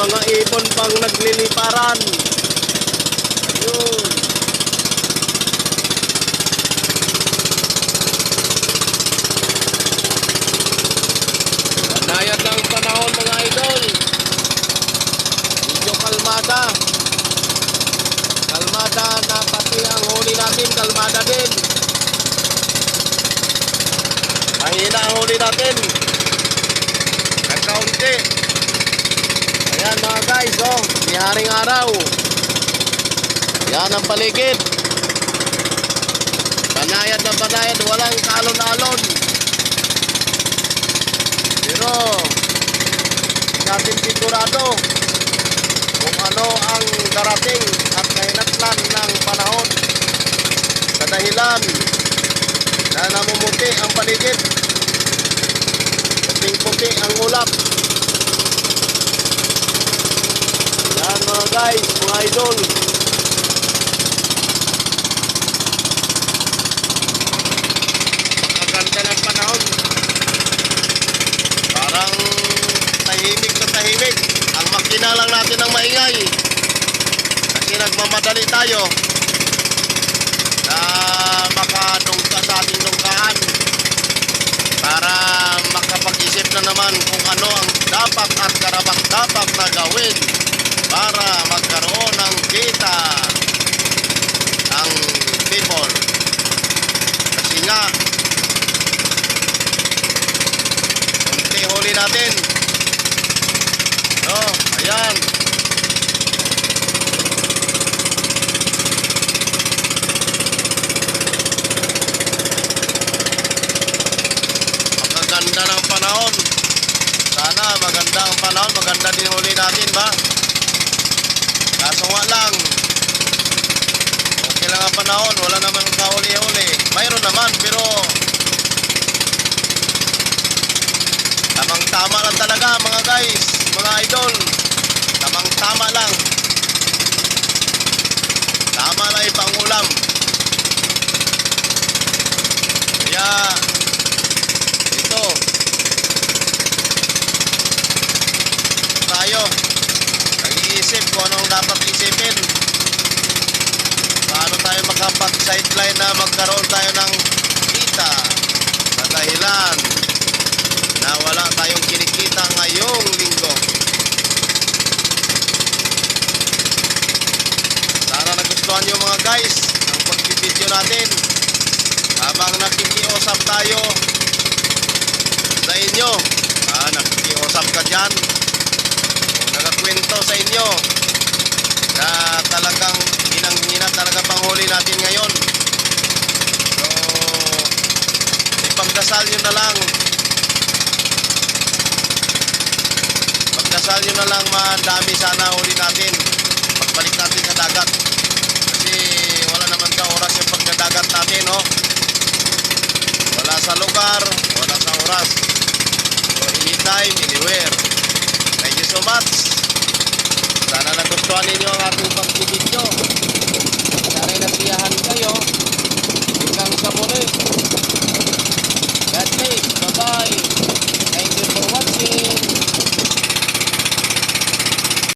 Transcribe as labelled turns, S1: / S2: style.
S1: habang nagliliparan. Ayun. Panayad ng panahon mga idol. Medyo kalmada. Kalmada na pati ang huli natin, kalmada din. Mahina ang huli natin. Nagkaunti. Ayan mga guys, di haring araw. Yan ang paligid. Banayad na banayad, walang kalon-alon. Pero, natin sigurado kung ano ang darating at kahinatlan ng panahon sa dahilan na namumuti ang paligid. Puting-puti ang ulap. Yan mga guys, mga idol. Magaganda ng panahon. Parang tahimik na tahimik. Ang makina lang natin ang maingay. Kasi nagmamadali tayo na makadungka sa ating dungkaan para makapag-isip na naman kung ano ang dapat at karapat dapat na gawin para kita ang people. Kasi nga, kunti huli natin. No, ayan. Magaganda ng panahon. Sana maganda ang panahon, maganda din huli natin ba? Kaso nga lang, okay lang ang panahon, wala naman kahuli-huli. Mayroon naman, pero tamang-tama lang talaga mga guys, mga idol. Tamang-tama lang. Tama lang ipang ulam. Kaya, ito, tayo, nag-iisip kung anong dapat isipin. Tayo makapag-sideline na magkaroon tayo ng kita sa dahilan na wala tayong kinikita ngayong linggo. Sana nagustuhan nyo mga guys ang pagbibideo natin habang nakikiusap tayo sa inyo. Ah, nakikiusap ka dyan. Kung nagakwento sa inyo Pagdasal nyo na lang. Pagdasal nyo na lang madami sana huli natin. Pagbalik natin sa dagat. Kasi wala naman ka oras yung pagdadagat natin, no? Wala sa lugar, wala sa oras. So, anytime, anywhere. Thank you so much. Sana nagustuhan ninyo ang ating pagbibidyo. Sana napiyahan kayo.